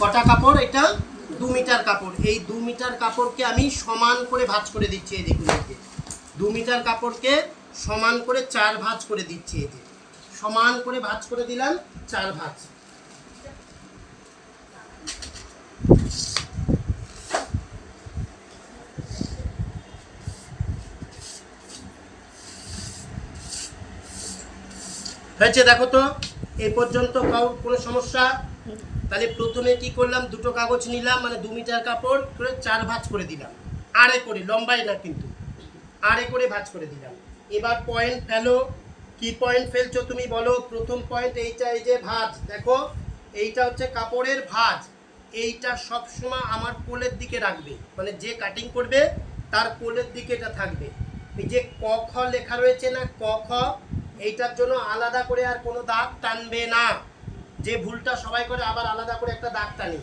কটা কাপড়? এটা দু মিটার কাপড়। এই দু মিটার কাপড়কে আমি সমান করে ভাঁজ করে দিচ্ছি এই দেখুন দু মিটার কাপড়কে সমান করে চার ভাঁজ করে দিচ্ছি এই সমান করে ভাঁজ করে দিলাম, চার ভাঁজ। হয়েছে দেখো তো? এই পর্যন্ত কাউ কোনো সমস্যা? তাহলে প্রথমে কি করলাম? দুটো কাগজ নিলাম মানে দু মিটার কাপড় করে চার ভাঁজ করে দিলাম। আড়ে করে, লম্বাই না কিন্তু। আড়ে করে ভাঁজ করে দিলাম। এবার পয়েন্ট ফেলো। কি পয়েন্ট ফেলছো তুমি বলো? প্রথম পয়েন্ট এইটা, এই যে ভাঁজ। দেখো, এইটা হচ্ছে কাপড়ের ভাঁজ। এইটা সবসময় আমার কোলের দিকে রাখবে। মানে যে কাটিং করবে, তার কোলের দিকে এটা থাকবে। এই যে ক খ লেখা রয়েছে না, ক খ এইটার জন্য আলাদা করে আর কোনো দাগ টানবে না। যে ভুলটা সবাই করে, আবার আলাদা করে একটা দাগ টানি।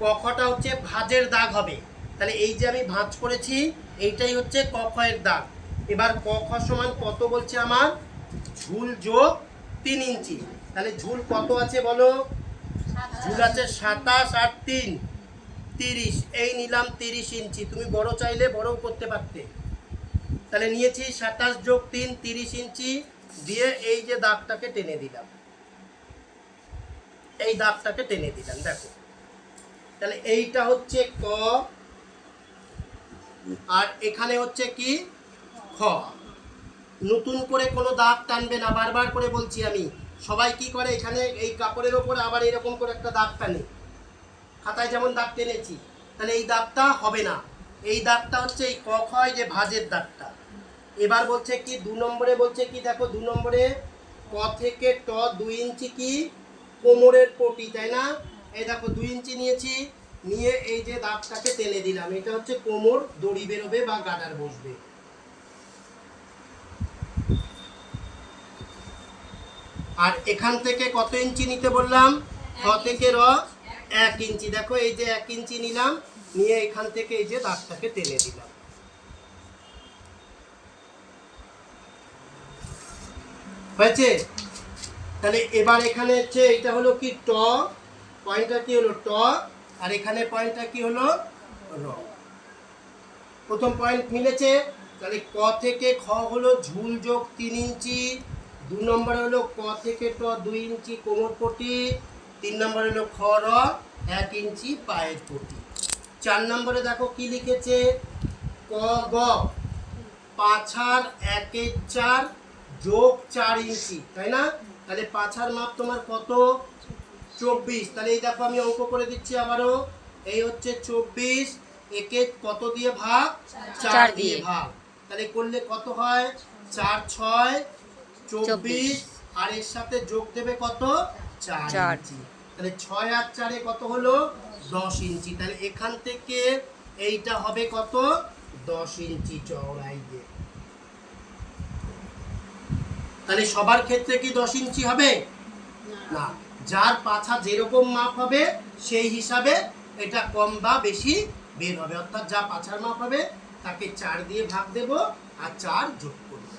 কখটা হচ্ছে ভাঁজের দাগ হবে। তাহলে এই যে আমি ভাঁজ করেছি, এইটাই হচ্ছে কখের দাগ। এবার কখ সমান কত বলছে আমার? ঝুল যোগ তিন ইঞ্চি। তাহলে ঝুল কত আছে বলো? ঝুল আছে সাতাশ আর তিন। তিরিশ। এই নিলাম তিরিশ ইঞ্চি। তুমি বড় চাইলে বড়ও করতে পারতে। তাহলে নিয়েছি সাতাশ যোগ তিন, তিরিশ ইঞ্চি। দিয়ে এই যে দাগটাকে টেনে দিলাম। এই দাগটাকে টেনে দিলাম, দেখো। তাহলে এইটা হচ্ছে ক আর এখানে হচ্ছে কি? খ। নতুন করে কোনো দাগ টানবে না, বারবার করে বলছি আমি। সবাই কি করে এখানে এই কাপড়ের ওপর আবার এরকম করে একটা দাগ টানে? খাতায় যেমন দাগ টেনেছি, তাহলে এই দাগটা হবে না। এই দাগটা হচ্ছে এই ক খ এই যে ভাজের দাগটা। এবার বলছে কি দু নম্বরে বলছে কি দেখো দু নম্বরে ক থেকে ট দুই ইঞ্চি কি কোমরের পটি তাই না? এই দেখো দুই ইঞ্চি নিয়েছি নিয়ে এই যে দাগটাকে টেনে দিলাম। এটা হচ্ছে কোমর দড়ি বেরোবে বা গাডার বসবে। আর এখান থেকে কত ইঞ্চি নিতে বললাম? খ থেকে র এক ইঞ্চি। দেখো এই যে এক ইঞ্চি নিলাম নিয়ে এখান থেকে এই যে দাগটাকে টেনে দিলাম। হয়েছে? তাহলে এবার এখানে হচ্ছে এটা হলো কি ট? পয়েন্টটা কি হলো ট? আর এখানে পয়েন্টটা কি হলো? র। প্রথম পয়েন্ট মিলেছে। তাহলে ক থেকে খ হলো ঝুল যোগ তিন ইঞ্চি। দু নম্বর হলো ক থেকে ট দুই ইঞ্চি কোমর পটি। তিন নম্বর হলো খ, র এক ইঞ্চি পায়ের পটি। চার নম্বরে দেখো কি লিখেছে? ক, গ। পাছার একের চার। যোগ চার ইঞ্চি তাই না? তাহলে পাছার মাপ তোমার কত? চব্বিশ। তাহলে এই দেখো আমি অঙ্ক করে দিচ্ছি আবারও। এই হচ্ছে চব্বিশ একে কত দিয়ে ভাগ? চার দিয়ে। ভাগ। তাহলে করলে কত হয়? চার ছয় চব্বিশ। আর এর সাথে যোগ দেবে কত? চার চার। ইঞ্চি। তাহলে ছয় আর চারে কত হলো? দশ ইঞ্চি। তাহলে এখান থেকে এইটা হবে কত? দশ ইঞ্চি চওড়াই দিয়ে। তাহলে সবার ক্ষেত্রে কি দশ ইঞ্চি হবে? না। যার পাছা যেরকম মাপ হবে, সেই হিসাবে এটা কম বা বেশি বের হবে। অর্থাৎ যা পাছার মাপ হবে, তাকে চার দিয়ে ভাগ দেব আর চার যোগ করব।